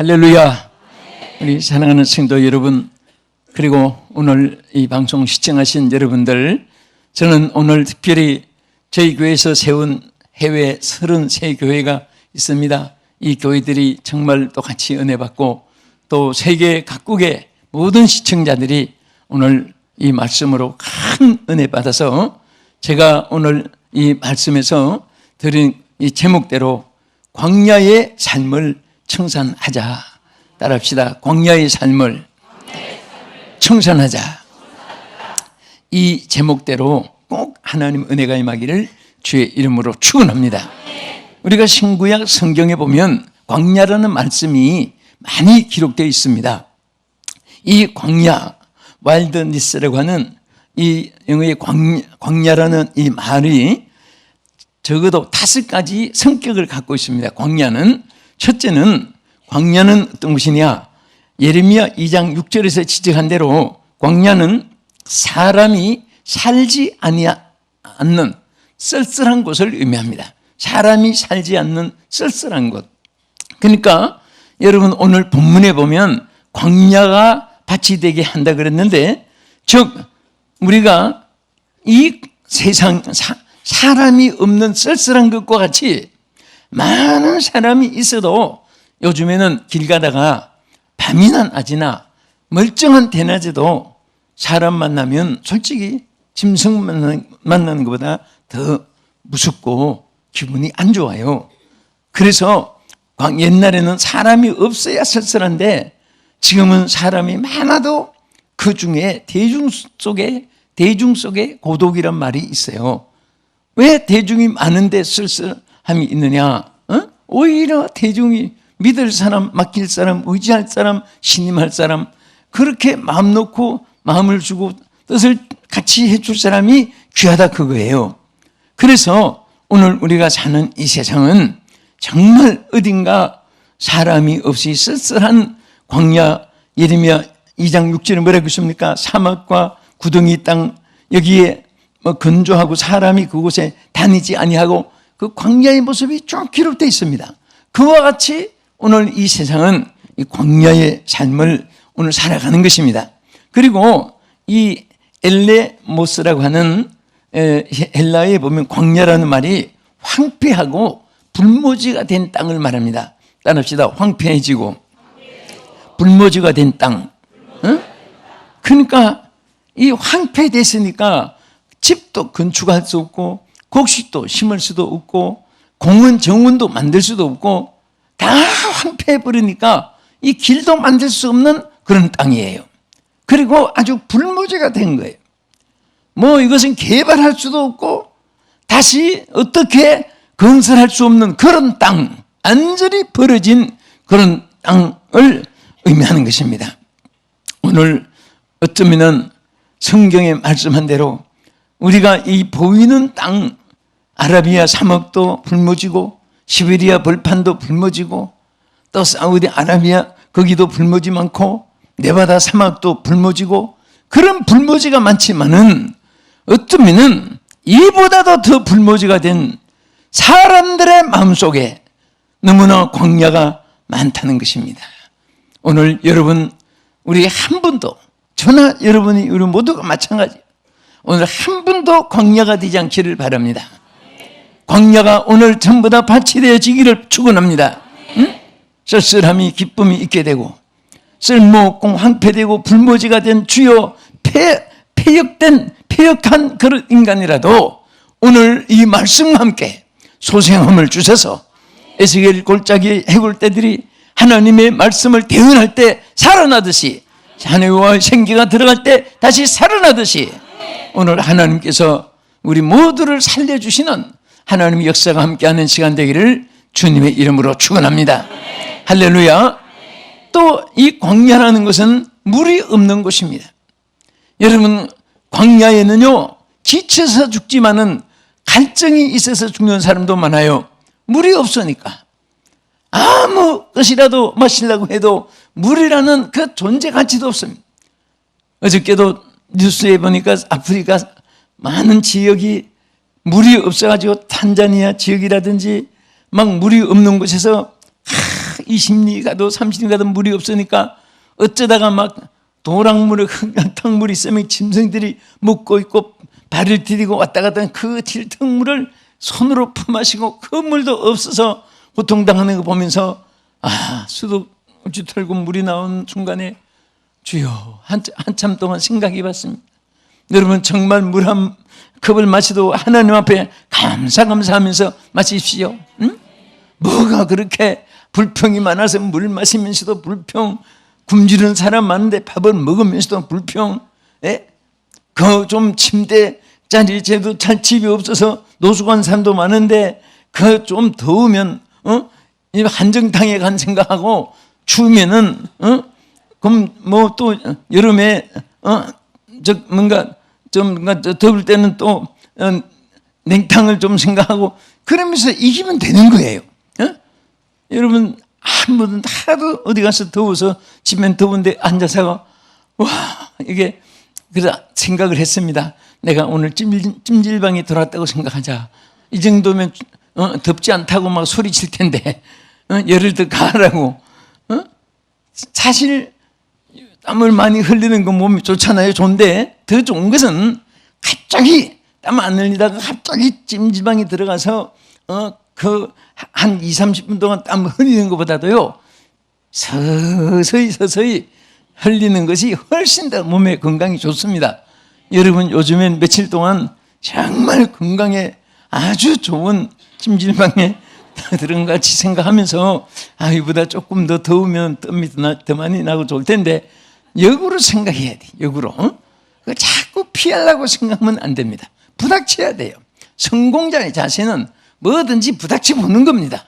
할렐루야. 우리 사랑하는 성도 여러분, 그리고 오늘 이 방송 시청하신 여러분들, 저는 오늘 특별히 저희 교회에서 세운 해외 33교회가 있습니다. 이 교회들이 정말 똑같이 은혜 받고 또 세계 각국의 모든 시청자들이 오늘 이 말씀으로 큰 은혜 받아서 제가 오늘 이 말씀에서 드린 이 제목대로 광야의 삶을 청산하자. 따라합시다. 광야의 삶을 청산하자. 이 제목대로 꼭 하나님 은혜가 임하기를 주의 이름으로 축원합니다. 우리가 신구약 성경에 보면 광야라는 말씀이 많이 기록되어 있습니다. 이 광야, 와일드니스라고 하는 이 영어의 광, 광야라는 이 말이 적어도 다섯 가지 성격을 갖고 있습니다. 광야는 첫째는 광야는 어떤 것이냐? 예레미야 2장 6절에서 지적한 대로 광야는 사람이 살지 않는 쓸쓸한 곳을 의미합니다. 사람이 살지 않는 쓸쓸한 곳. 그러니까 여러분 오늘 본문에 보면 광야가 밭이 되게 한다 그랬는데 즉 우리가 이 세상 사, 사람이 없는 쓸쓸한 것과 같이 많은 사람이 있어도 요즘에는 길 가다가 밤이나 낮이나 멀쩡한 대낮에도 사람 만나면 솔직히 짐승 만나는, 만나는 것보다 더 무섭고 기분이 안 좋아요. 그래서 옛날에는 사람이 없어야 쓸쓸한데 지금은 사람이 많아도 그 중에 대중 속에 대중 속에 고독이란 말이 있어요. 왜 대중이 많은데 쓸쓸 함이 있느냐? 어? 오히려 대중이 믿을 사람, 맡길 사람, 의지할 사람, 신임할 사람, 그렇게 마음 놓고 마음을 주고 뜻을 같이 해줄 사람이 귀하다 그거예요. 그래서 오늘 우리가 사는 이 세상은 정말 어딘가 사람이 없이 쓸쓸한 광야 예레미야 2장 6절에 뭐라고 있습니까? 사막과 구덩이 땅 여기에 뭐 건조하고 사람이 그곳에 다니지 아니하고 그 광야의 모습이 쭉 기록되어 있습니다. 그와 같이 오늘 이 세상은 이 광야의 삶을 오늘 살아가는 것입니다. 그리고 이 엘레모스라고 하는 헬라에 보면 광야라는 말이 황폐하고 불모지가 된 땅을 말합니다. 따릅시다. 황폐해지고 불모지가 된 땅. 응? 그러니까 이 황폐됐으니까 집도 건축할 수 없고 곡식도 심을 수도 없고 공원 정원도 만들 수도 없고 다 황폐해 버리니까 이 길도 만들 수 없는 그런 땅이에요. 그리고 아주 불모지가 된 거예요. 뭐 이것은 개발할 수도 없고 다시 어떻게 건설할 수 없는 그런 땅, 완전히 벌어진 그런 땅을 의미하는 것입니다. 오늘 어쩌면 성경에 말씀한 대로 우리가 이 보이는 땅, 아라비아 사막도 불모지고 시베리아 벌판도 불모지고 또 사우디 아라비아 거기도 불모지 많고 네바다 사막도 불모지고 그런 불모지가 많지만은 어쩌면은 이보다도 더 불모지가 된 사람들의 마음속에 너무나 광야가 많다는 것입니다. 오늘 여러분 우리 한 분도 저나 여러분이 우리 모두가 마찬가지 오늘 한 분도 광야가 되지 않기를 바랍니다. 광야가 오늘 전부 다 밭이 되어지기를 축원합니다. 응? 쓸쓸함이 기쁨이 있게 되고 쓸모없고 황폐되고 불모지가 된 주요 폐, 폐역된 폐역한 그런 인간이라도 오늘 이 말씀과 함께 소생함을 주셔서 에스겔 골짜기 해골대들이 하나님의 말씀을 대응할 때 살아나듯이 자녀와 생기가 들어갈 때 다시 살아나듯이 오늘 하나님께서 우리 모두를 살려주시는 하나님의 역사가 함께하는 시간 되기를 주님의 이름으로 축원합니다. 할렐루야. 또이 광야라는 것은 물이 없는 곳입니다. 여러분 광야에는요 지쳐서 죽지만은 갈증이 있어서 죽는 사람도 많아요. 물이 없으니까 아무 것이라도 마시려고 해도 물이라는 그 존재 가치도 없습니다. 어저께도 뉴스에 보니까 아프리카 많은 지역이 물이 없어가지고 탄자니아 지역이라든지 막 물이 없는 곳에서 20리 가도 30리 가도 물이 없으니까 어쩌다가 막 도랑물에 흙탕물이 있으면 짐승들이 묵고 있고 발을 디디고 왔다 갔다 하는 그 들탕물을 손으로 품마시고 그 물도 없어서 고통당하는 거 보면서 아 수도주 털고 물이 나온 순간에 주여 한, 한참 동안 생각해 봤습니다. 여러분 정말 물 한 컵을 마시도 하나님 앞에 감사 감사하면서 마십시오. 응? 뭐가 그렇게 불평이 많아서 물 마시면서도 불평, 굶주리는 사람 많은데 밥을 먹으면서도 불평, 예? 그 좀 침대 자리 제도 잘 집이 없어서 노숙한 사람도 많은데 그 좀 더우면 어? 이 한정탕에 간 생각하고 추우면은 어? 그럼 뭐 또 여름에 어 저 뭔가 좀저 더울 때는 또 어, 냉탕을 좀 생각하고 그러면서 이기면 되는 거예요. 어? 여러분 한 번은 하도 어디 가서 더워서 집엔 더운데 앉아서 와 이게 그래서 생각을 했습니다. 내가 오늘 찜질, 찜질방에 들어왔다고 생각하자. 이 정도면 어, 덥지 않다고 막 소리칠 텐데 어, 열을 더 가라고. 어? 사실 땀을 많이 흘리는 건 몸이 좋잖아요. 좋은데 더 좋은 것은 갑자기 땀 안 흘리다가 갑자기 찜질방에 들어가서 어, 그한 2, 30분 동안 땀 흘리는 것보다도요. 서서히 서서히 흘리는 것이 훨씬 더 몸에 건강이 좋습니다. 여러분 요즘엔 며칠 동안 정말 건강에 아주 좋은 찜질방에 들은 것 같이 생각하면서 아 이보다 조금 더 더우면 땀이 더 많이 나고 좋을 텐데 역으로 생각해야 돼. 역으로. 어? 그 자꾸 피하려고 생각하면 안 됩니다. 부닥쳐야 돼요. 성공자의 자세는 뭐든지 부닥치 보는 겁니다.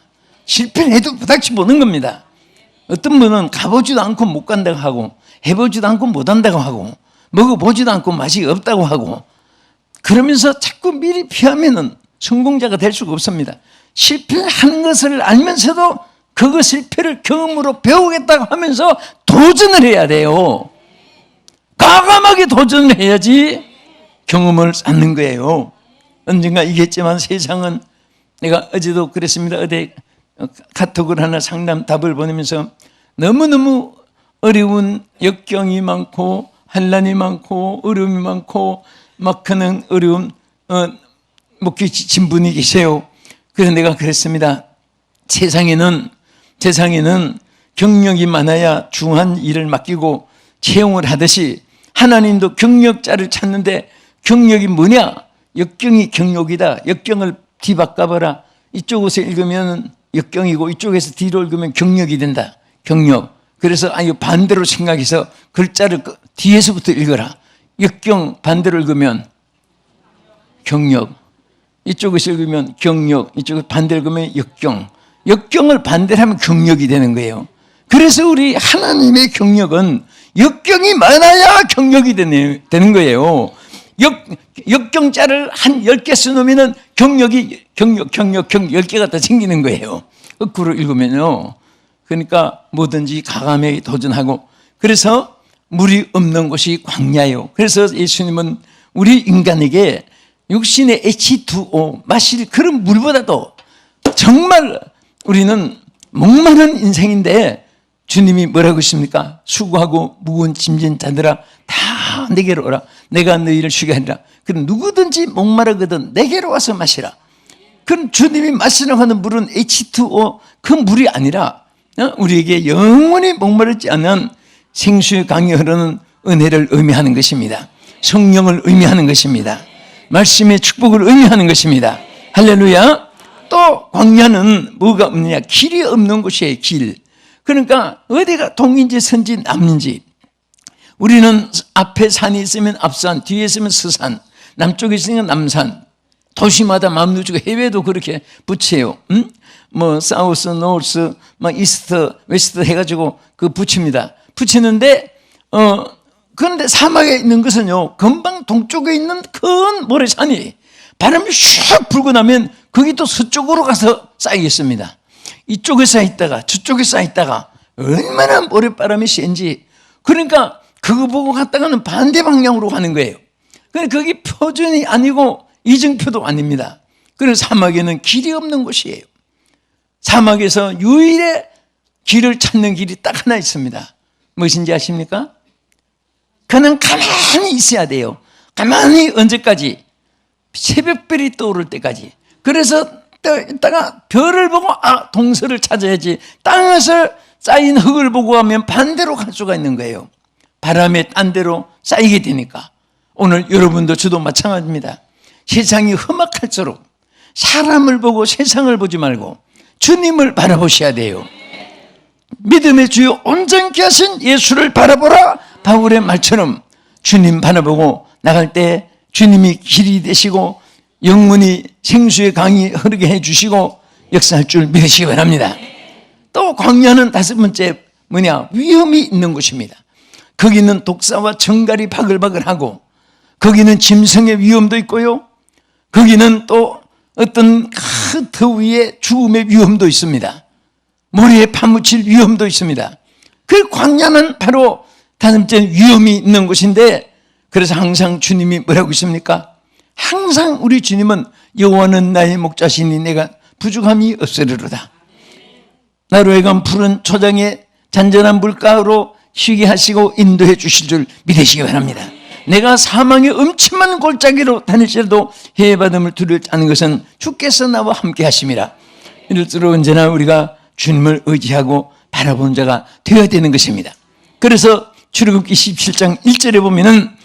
실패를 해도 부닥치 보는 겁니다. 어떤 분은 가보지도 않고 못 간다고 하고 해보지도 않고 못 한다고 하고 먹어보지도 않고 맛이 없다고 하고 그러면서 자꾸 미리 피하면은 성공자가 될 수가 없습니다. 실패하는 것을 알면서도 그거 실패를 경험으로 배우겠다고 하면서 도전을 해야 돼요. 과감하게 도전을 해야지 경험을 쌓는 거예요. 언젠가 이겠지만 세상은 내가 어제도 그랬습니다. 어제 카톡을 하나 상담 답을 보내면서 너무너무 어려운 역경이 많고 한란이 많고 어려움이 많고 막 그는 어려운 어, 목기 진 분이 계세요. 그래서 내가 그랬습니다. 세상에는 세상에는 경력이 많아야 중한 일을 맡기고 채용을 하듯이 하나님도 경력자를 찾는데 경력이 뭐냐? 역경이 경력이다. 역경을 뒤바꿔봐라. 이쪽에서 읽으면 역경이고 이쪽에서 뒤로 읽으면 경력이 된다. 경력. 그래서 아니 반대로 생각해서 글자를 끄- 뒤에서부터 읽어라. 역경 반대로 읽으면 경력. 이쪽에서 읽으면 경력, 이쪽을 반대로 읽으면 역경. 역경을 반대로 하면 경력이 되는 거예요. 그래서 우리 하나님의 경력은 역경이 많아야 경력이 되는, 거예요. 역, 역경자를 한 10개 써놓으면 경력이, 경력, 경력, 경 10개가 더 생기는 거예요. 거꾸로 읽으면요. 그러니까 뭐든지 가감하게 도전하고 그래서 물이 없는 곳이 광야예요. 그래서 예수님은 우리 인간에게 육신의 H2O 마실 그런 물보다도 정말 우리는 목마른 인생인데 주님이 뭐라고 하십니까? 수고하고 무거운 짐진 자들아 다 내게로 오라. 내가 너희를 쉬게 하리라. 그럼 누구든지 목마르거든 내게로 와서 마시라. 그럼 주님이 마시려고 하는 물은 H2O 그 물이 아니라 어? 우리에게 영원히 목마르지 않은 생수의 강이 흐르는 은혜를 의미하는 것입니다. 성령을 의미하는 것입니다. 말씀의 축복을 의미하는 것입니다. 할렐루야. 또 광야는 뭐가 없느냐? 길이 없는 곳이에요. 길. 그러니까 어디가 동인지 선지 남인지 우리는 앞에 산이 있으면 앞산, 뒤에 있으면 서산, 남쪽에 있으면 남산. 도시마다 주고 해외도 그렇게 붙여요. 음? 뭐 사우스, 노스, 막 이스트, 웨스트 해가지고 그 붙입니다. 붙이는데 어 그런데 사막에 있는 것은요 금방 동쪽에 있는 큰 모래산이 바람이 슉 불고 나면 거기 또 서쪽으로 가서 쌓이겠습니다. 이쪽에 쌓였다가 저쪽에 쌓였다가 얼마나 모래바람이 센지 그러니까 그거 보고 갔다가는 반대 방향으로 가는 거예요. 그러니까 거기 표준이 아니고 이정표도 아닙니다. 그래서 사막에는 길이 없는 곳이에요. 사막에서 유일의 길을 찾는 길이 딱 하나 있습니다. 무엇인지 아십니까? 그는 가만히 있어야 돼요. 가만히 언제까지? 새벽별이 떠오를 때까지. 그래서 이따가 별을 보고 아 동서를 찾아야지. 땅에서 쌓인 흙을 보고 하면 반대로 갈 수가 있는 거예요. 바람에 딴 데로 쌓이게 되니까. 오늘 여러분도 저도 마찬가지입니다. 세상이 험악할수록 사람을 보고 세상을 보지 말고 주님을 바라보셔야 돼요. 믿음의 주요 온전케 하신 예수를 바라보라 바울의 말처럼 주님 바라보고 나갈 때 주님이 길이 되시고 영문이 생수의 강이 흐르게 해주시고 역사할 줄 믿으시기 바랍니다. 또 광야는 다섯 번째 뭐냐 위험이 있는 곳입니다. 거기는 독사와 정갈이 바글바글하고 거기는 짐승의 위험도 있고요. 거기는 또 어떤 큰 더위의 죽음의 위험도 있습니다. 모래에 파묻힐 위험도 있습니다. 그 광야는 바로 다음째 위험이 있는 곳인데 그래서 항상 주님이 뭐라고 있습니까? 항상 우리 주님은 여호와는 나의 목자시니 내가 부족함이 없으리로다. 나로 하여금 푸른 초장에 잔잔한 물가로 쉬게 하시고 인도해 주실 줄 믿으시기 바랍니다. 내가 사망의 음침한 골짜기로 다닐지라도 해받음을 두려지 않은 것은 주께서 나와 함께 하심이라. 이럴수록 언제나 우리가 주님을 의지하고 바라보는 자가 되어야 되는 것입니다. 그래서 출애굽기 17장 1절에 보면은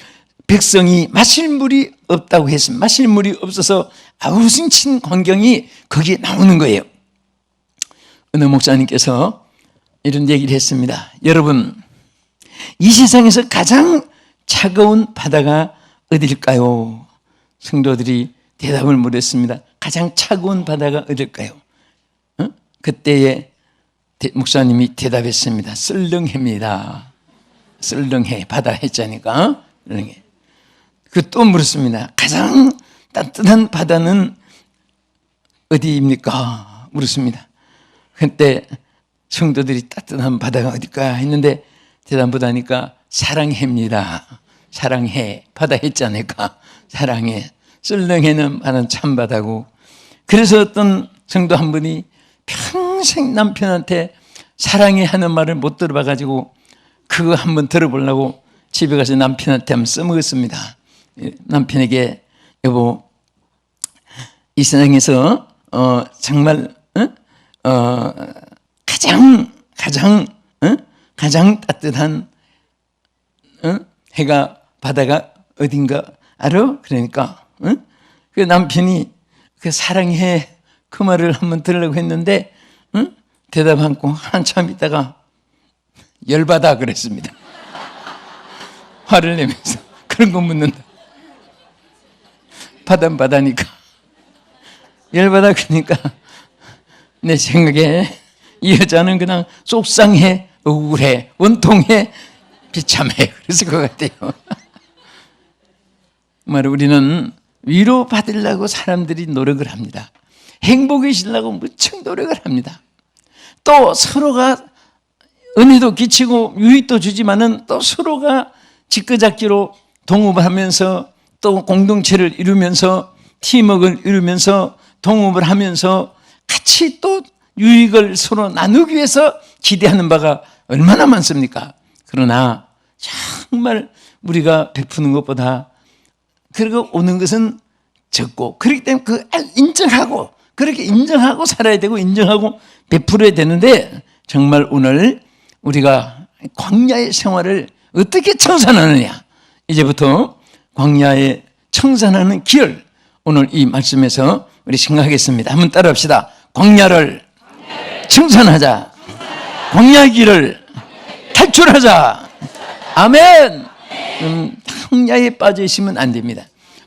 백성이 마실 물이 없다고 했습니다. 마실 물이 없어서 아우승친 광경이 거기에 나오는 거예요. 어느 목사님께서 이런 얘기를 했습니다. 여러분, 이 세상에서 가장 차가운 바다가 어딜까요? 성도들이 대답을 못했습니다. 가장 차가운 바다가 어딜까요? 어? 그때에 목사님이 대답했습니다. 썰렁해입니다. 썰렁해 바다 했자니까 썰렁해. 그 또 물었습니다. 가장 따뜻한 바다는 어디입니까? 물었습니다. 그때 성도들이 따뜻한 바다가 어딜까 했는데 대답 못하니까 사랑해입니다. 사랑해. 바다 했잖아까 사랑해. 썰렁해는 많은 참바다고. 그래서 어떤 성도 한 분이 평생 남편한테 사랑해 하는 말을 못 들어봐가지고 그거 한번 들어보려고 집에 가서 남편한테 한번 써먹었습니다. 남편에게 여보, 이 세상에서 어, 정말 어? 어, 가장 가장 어? 가장 따뜻한 어? 해가 바다가 어딘가 알아? 그러니까 어? 그 남편이 그 사랑해 그 말을 한번 들으려고 했는데 어? 대답 않고 한참 있다가 열받아 그랬습니다. 화를 내면서 그런 거 묻는다. 바다 바다니까 열받아 그러니까 내 생각에 이 여자는 그냥 속상해 우울해 원통해 비참해 그랬을 것 같아요. 말 우리는 위로 받으려고 사람들이 노력을 합니다. 행복해지려고 무척 노력을 합니다. 또 서로가 은혜도 끼치고 유익도 주지만은 또 서로가 짓거잡기로 동업을 하면서 또 공동체를 이루면서 팀워크를 이루면서 동업을 하면서 같이 또 유익을 서로 나누기 위해서 기대하는 바가 얼마나 많습니까? 그러나 정말 우리가 베푸는 것보다 그리고 오는 것은 적고 그렇기 때문에 그 인정하고 그렇게 인정하고 살아야 되고 인정하고 베풀어야 되는데 정말 오늘 우리가 광야의 생활을 어떻게 청산하느냐 이제부터 광야의 청산하는 길 오늘 이 말씀에서 우리 생각하겠습니다. 한번 따라합시다. 광야를 청산하자. 광야 길을 탈출하자. 아멘. 음, 광야에 빠져 있으면 안 됩니다.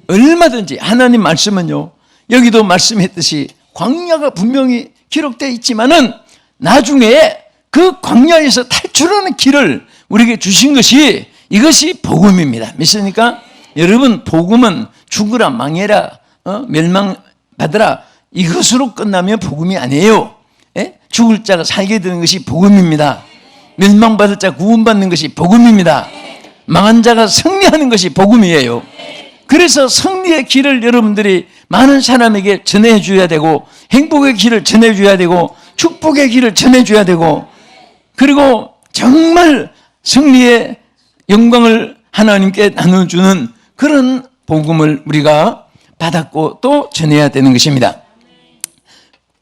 얼마든지 하나님 말씀은요. 여기도 말씀했듯이 광야가 분명히 기록되어 있지만은 나중에 그 광야에서 탈출하는 길을 우리에게 주신 것이 이것이 복음입니다. 믿습니까? 여러분 복음은 죽으라 망해라 어? 멸망받으라 이것으로 끝나면 복음이 아니에요. 예? 죽을 자가 살게 되는 것이 복음입니다. 멸망받을 자 구원받는 것이 복음입니다. 망한 자가 승리하는 것이 복음이에요. 그래서 승리의 길을 여러분들이 많은 사람에게 전해줘야 되고 행복의 길을 전해줘야 되고 축복의 길을 전해줘야 되고 그리고 정말 승리의 영광을 하나님께 나눠주는 그런 복음을 우리가 받았고 또 전해야 되는 것입니다.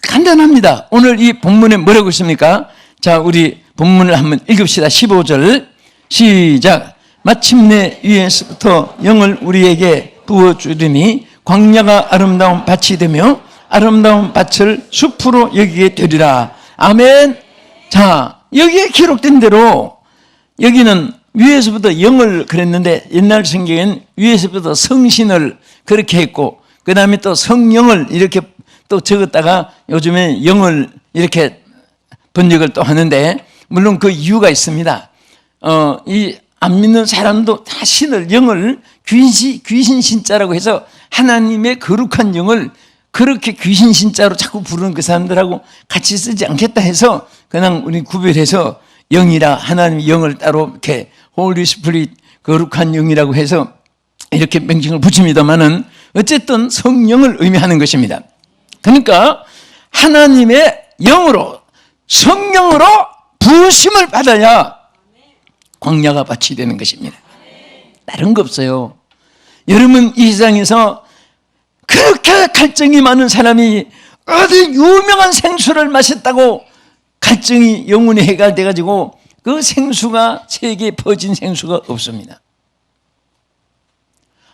간단합니다. 오늘 이 본문에 뭐라고 있습니까? 자, 우리 본문을 한번 읽읍시다. 15절 시작. 마침내 위에서부터 영을 우리에게 부어주리니 광야가 아름다운 밭이 되며 아름다운 밭을 숲으로 여기게 되리라. 아멘. 자, 여기에 기록된 대로 여기는 위에서부터 영을 그랬는데 옛날 성경엔 위에서부터 성신을 그렇게 했고 그 다음에 또 성령을 이렇게 또 적었다가 요즘에 영을 이렇게 번역을 또 하는데 물론 그 이유가 있습니다. 어, 이 안 믿는 사람도 다 신을 영을 귀신 귀신 신자라고 해서 하나님의 거룩한 영을 그렇게 귀신 신자로 자꾸 부르는 그 사람들하고 같이 쓰지 않겠다 해서 그냥 우리 구별해서 영이라 하나님 영을 따로 이렇게 홀리 스프릿 거룩한 영이라고 해서 이렇게 명칭을 붙입니다만은 어쨌든 성령을 의미하는 것입니다. 그러니까 하나님의 영으로 성령으로 부으심을 받아야 광야가 밭이 되는 것입니다. 다른 거 없어요. 여러분 이 세상에서 그렇게 갈증이 많은 사람이 어디 유명한 생수를 마셨다고 갈증이 영원히 해결돼 가지고 그 생수가 세계에 퍼진 생수가 없습니다.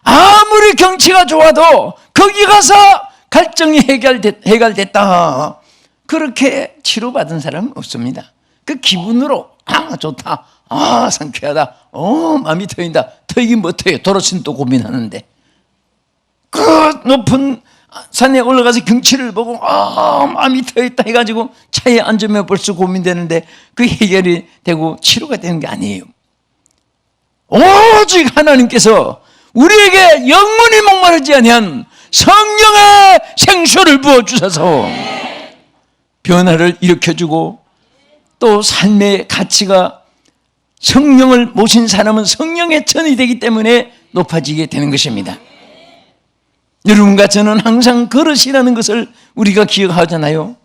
아무리 경치가 좋아도 거기 가서 갈증이 해결됐, 해결됐다. 그렇게 치료받은 사람은 없습니다. 그 기분으로 아 좋다, 아 상쾌하다, 어 마음이 트인다. 트이긴 뭐 트여? 도로신 또 고민하는데 그 높은 산에 올라가서 경치를 보고 아 마음이 트였다 해가지고 차에 앉으면 벌써 고민되는데 그 해결이 되고 치료가 되는 게 아니에요. 오직 하나님께서 우리에게 영원히 목마르지 아니한 성령의 생수를 부어 주셔서 변화를 일으켜주고 또 삶의 가치가 성령을 모신 사람은 성령의 천이 되기 때문에 높아지게 되는 것입니다. 여러분과 저는 항상 그릇이라는 것을 우리가 기억하잖아요.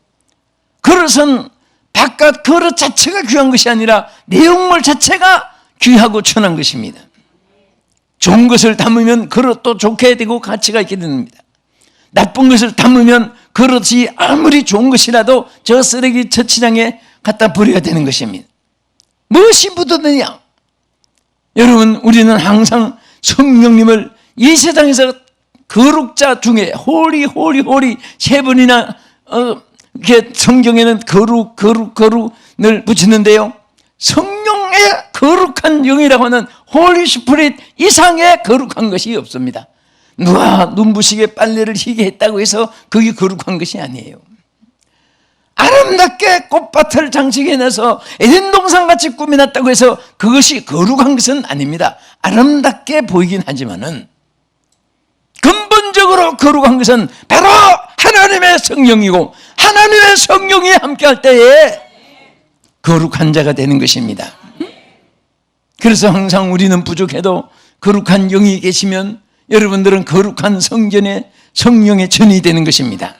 그릇은 바깥 그릇 자체가 귀한 것이 아니라 내용물 자체가 귀하고 천한 것입니다. 좋은 것을 담으면 그릇도 좋게 되고 가치가 있게 됩니다. 나쁜 것을 담으면 그릇이 아무리 좋은 것이라도 저 쓰레기 처치장에 갖다 버려야 되는 것입니다. 무엇이 묻어드냐? 여러분, 우리는 항상 성령님을 이 세상에서 거룩자 중에 홀리 홀리 홀리 세 번이나 어, 이렇게 성경에는 거룩 거룩 거룩을 붙이는데요. 성령의 거룩한 영이라고 하는 홀리 스프릿 이상의 거룩한 것이 없습니다. 누가 눈부시게 빨래를 희게 했다고 해서 그게 거룩한 것이 아니에요. 아름답게 꽃밭을 장식해내서 에덴 동산같이 꾸며놨다고 해서 그것이 거룩한 것은 아닙니다. 아름답게 보이긴 하지만은 근본적으로 거룩한 것은 바로 하나님의 성령이고 하나님의 성령이 함께할 때에 거룩한 자가 되는 것입니다. 그래서 항상 우리는 부족해도 거룩한 영이 계시면 여러분들은 거룩한 성전의 성령의 전이 되는 것입니다.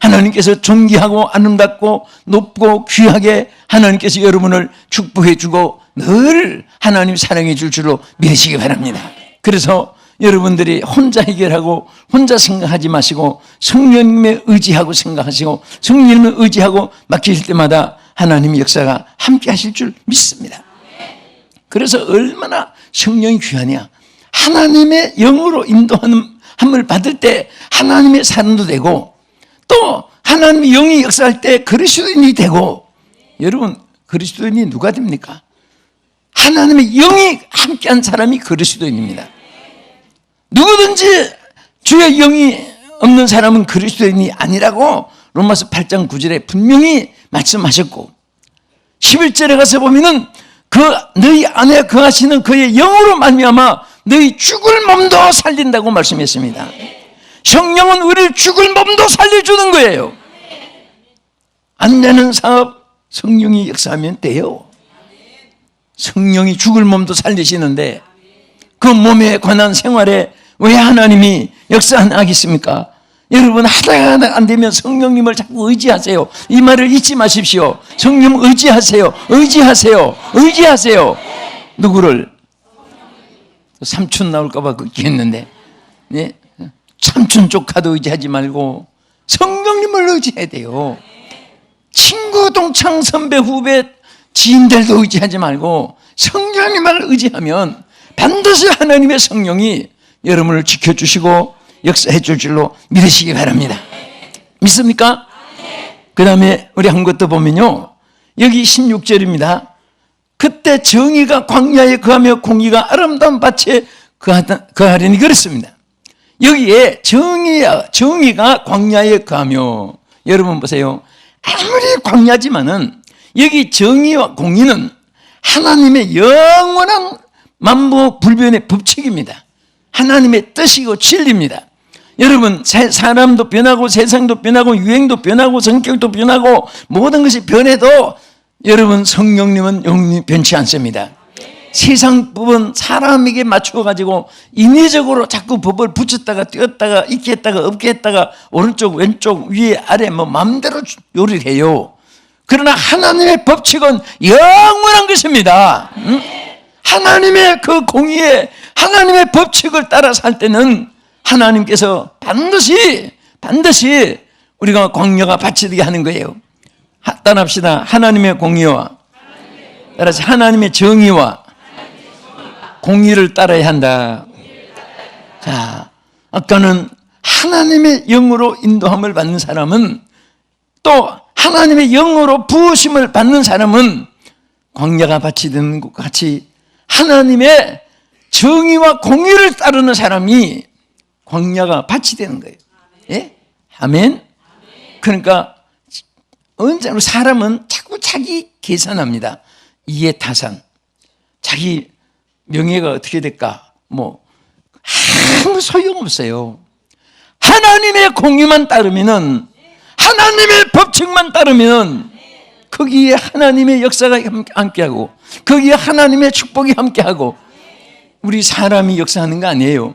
하나님께서 존귀하고 아름답고 높고 귀하게 하나님께서 여러분을 축복해 주고 늘 하나님 사랑해 줄 줄로 믿으시기 바랍니다. 그래서 여러분들이 혼자 해결하고 혼자 생각하지 마시고 성령님의 의지하고 생각하시고 성령님을 의지하고 맡기실 때마다 하나님 역사가 함께 하실 줄 믿습니다. 그래서 얼마나 성령이 귀하냐. 하나님의 영으로 인도함을 받을 때 하나님의 사람도 되고 또 하나님의 영이 역사할 때 그리스도인이 되고 여러분 그리스도인이 누가 됩니까? 하나님의 영이 함께한 사람이 그리스도인입니다. 누구든지 주의 영이 없는 사람은 그리스도인이 아니라고 로마서 8장 9절에 분명히 말씀하셨고 11절에 가서 보면은 그 너희 안에 거하시는 그의 영으로 말미암아 너희 죽을 몸도 살린다고 말씀했습니다. 성령은 우리를 죽을 몸도 살려주는 거예요. 안 되는 사업 성령이 역사하면 돼요. 성령이 죽을 몸도 살리시는데 그 몸에 관한 생활에 왜 하나님이 역사 안 하겠습니까? 여러분 하다가 안 되면 성령님을 자꾸 의지하세요. 이 말을 잊지 마십시오. 성령 의지하세요. 의지하세요. 의지하세요. 누구를? 삼촌 나올까봐 걱정했는데, 예? 삼촌 조카도 의지하지 말고 성령님을 의지해야 돼요. 친구, 동창, 선배, 후배, 지인들도 의지하지 말고 성령님을 의지하면 반드시 하나님의 성령이 여러분을 지켜주시고 역사해 줄 줄로 믿으시기 바랍니다. 믿습니까? 그 다음에 우리 한 것도 보면요. 여기 16절입니다. 그때 정의가 광야에 거하며 공의가 아름다운 밭에 거하려니 그렇습니다. 여기에 정의, 정의가 광야에 거하며 여러분 보세요. 아무리 광야지만은 여기 정의와 공의는 하나님의 영원한 만부 불변의 법칙입니다. 하나님의 뜻이고 진리입니다. 여러분 세- 사람도 변하고 세상도 변하고 유행도 변하고 성격도 변하고 모든 것이 변해도 여러분 성령님은 영원히 변치 않습니다. 세상 법은 사람에게 맞추어 가지고 인위적으로 자꾸 법을 붙였다가 띄었다가 있게 했다가 없게 했다가 오른쪽 왼쪽 위에 아래 뭐 마음대로 요리를 해요. 그러나 하나님의 법칙은 영원한 것입니다. 응? 하나님의 그 공의에 하나님의 법칙을 따라 살 때는 하나님께서 반드시 반드시 우리가 광야가 바치되게 하는 거예요. 하- 따라합시다. 하나님의 공의와 따라서 하나님의 정의와 공의를 따라야 한다. 자, 아까는 하나님의 영으로 인도함을 받는 사람은 또 하나님의 영으로 부으심을 받는 사람은 광야가 바치는 것 같이 하나님의 정의와 공의를 따르는 사람이 광야가 바치되는 거예요. 예? 아멘. 그러니까 언제나 사람은 자꾸 자기 계산합니다. 이해 타산. 자기 명예가 어떻게 될까? 뭐 아무 소용없어요. 하나님의 공의만 따르면은 하나님의 법칙만 따르면 거기에 하나님의 역사가 함께하고 거기에 하나님의 축복이 함께하고 우리 사람이 역사하는 거 아니에요.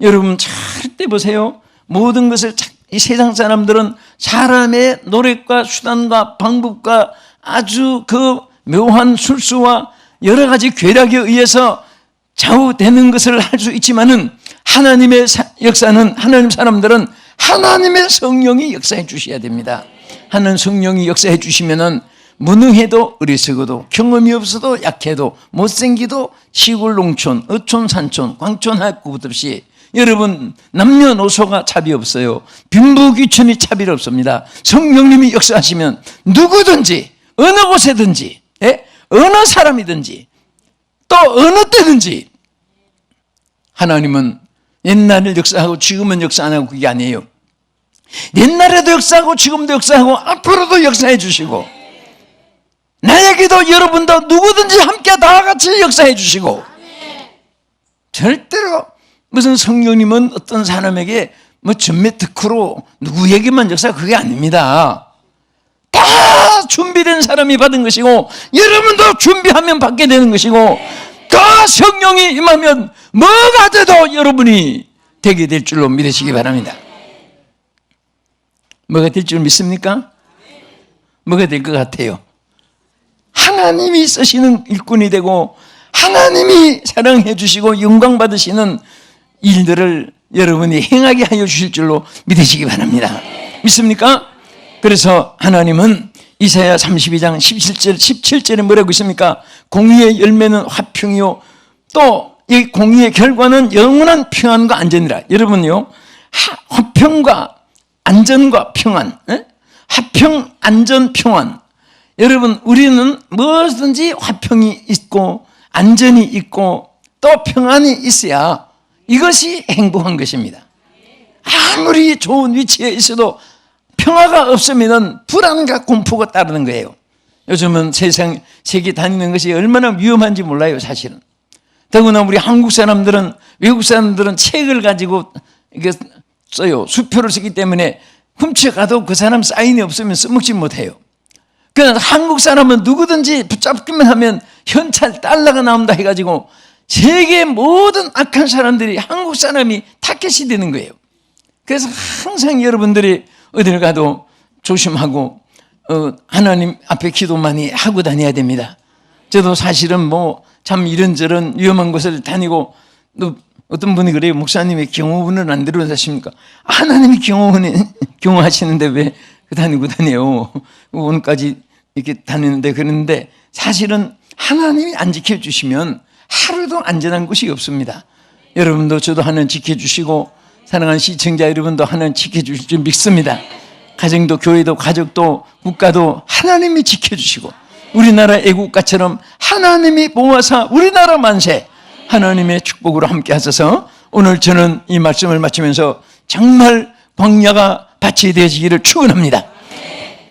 여러분 절대 보세요. 모든 것을 자- 이 세상 사람들은 사람의 노력과 수단과 방법과 아주 그 묘한 술수와 여러 가지 괴력에 의해서 좌우되는 것을 할 수 있지만은 하나님의 사- 역사는 하나님 사람들은 하나님의 성령이 역사해 주셔야 됩니다. 하나님 성령이 역사해 주시면은 무능해도 어리석어도 경험이 없어도 약해도 못생기도 시골 농촌 어촌 산촌 광촌 할것 없이 여러분 남녀노소가 차비 없어요. 빈부귀천이 차별 없습니다. 성령님이 역사하시면 누구든지 어느 곳에든지 예? 어느 사람이든지 또 어느 때든지 하나님은 옛날을 역사하고 지금은 역사 안 하고 그게 아니에요. 옛날에도 역사하고 지금도 역사하고 앞으로도 역사해 주시고 나에게도 여러분도 누구든지 함께 다 같이 역사해 주시고 절대로 무슨 성령님은 어떤 사람에게 뭐 전매 특허로 누구에게만 역사 그게 아닙니다. 다 준비된 사람이 받은 것이고 여러분도 준비하면 받게 되는 것이고 그 성령이 임하면 뭐가 돼도 여러분이 되게 될 줄로 믿으시기 바랍니다. 뭐가 될 줄 믿습니까? 뭐가 될 것 같아요? 하나님이 쓰시는 일꾼이 되고 하나님이 사랑해 주시고 영광 받으시는 일들을 여러분이 행하게 하여 주실 줄로 믿으시기 바랍니다. 믿습니까? 그래서 하나님은 이사야 32장 17절 17절에 뭐라고 있습니까? 공의의 열매는 화평이요 또 이 공의의 결과는 영원한 평안과 안전이라. 여러분요. 하- 화평과 안전과 평안. 예? 화평, 안전, 평안. 여러분, 우리는 무엇든지 화평이 있고, 안전이 있고, 또 평안이 있어야 이것이 행복한 것입니다. 아무리 좋은 위치에 있어도 평화가 없으면 불안과 공포가 따르는 거예요. 요즘은 세상, 세계 다니는 것이 얼마나 위험한지 몰라요, 사실은. 더구나 우리 한국 사람들은, 외국 사람들은 책을 가지고 써요. 수표를 쓰기 때문에 훔쳐가도 그 사람 사인이 없으면 써먹지 못해요. 그러나 한국 사람은 누구든지 붙잡기만 하면 현찰 달러가 나온다 해가지고 세계 모든 악한 사람들이 한국 사람이 타켓이 되는 거예요. 그래서 항상 여러분들이 어딜 가도 조심하고 어, 하나님 앞에 기도 많이 하고 다녀야 됩니다. 저도 사실은 뭐 참 이런저런 위험한 곳을 다니고 또 어떤 분이 그래요. 목사님이 경호원을 안 들어다십니까? 하나님이 경호원에 경호하시는데 왜그 다니고 다녀요? 오늘까지 이렇게 다니는데 그런데 사실은 하나님이 안 지켜주시면 하루도 안전한 곳이 없습니다. 여러분도 저도 하나님 지켜주시고 사랑하는 시청자 여러분도 하나님 지켜주실 줄 믿습니다. 가정도 교회도 가족도 국가도 하나님이 지켜주시고 우리나라 애국가처럼 하나님이 보호하사 우리나라 만세 하나님의 축복으로 함께 하셔서 오늘 저는 이 말씀을 마치면서 정말 광야가 밭이 되시기를 축원합니다.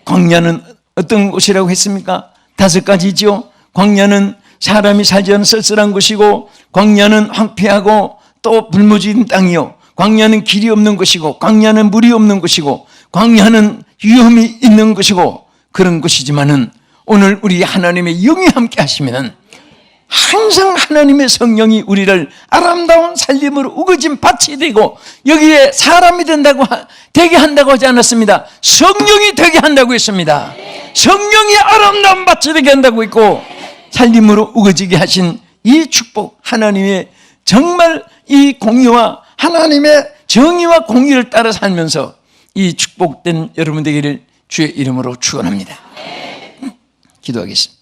광야는 어떤 곳이라고 했습니까? 다섯 가지죠. 광야는 사람이 살지 않은 쓸쓸한 곳이고, 광야는 황폐하고 또 불모진 땅이요. 광야는 길이 없는 곳이고, 광야는 물이 없는 곳이고, 광야는 위험이 있는 곳이고 그런 곳이지만은 오늘 우리 하나님의 영이 함께 하시면은 항상 하나님의 성령이 우리를 아름다운 살림으로 우거진 밭이 되고 여기에 사람이 된다고 하- 되게 한다고 하지 않았습니다. 성령이 되게 한다고 했습니다. 성령이 아름다운 밭이 되게 한다고 했고 살림으로 우거지게 하신 이 축복 하나님의 정말 이 공의와 하나님의 정의와 공의를 따라 살면서 이 축복된 여러분 되기를 주의 이름으로 축원합니다. 기도하겠습니다.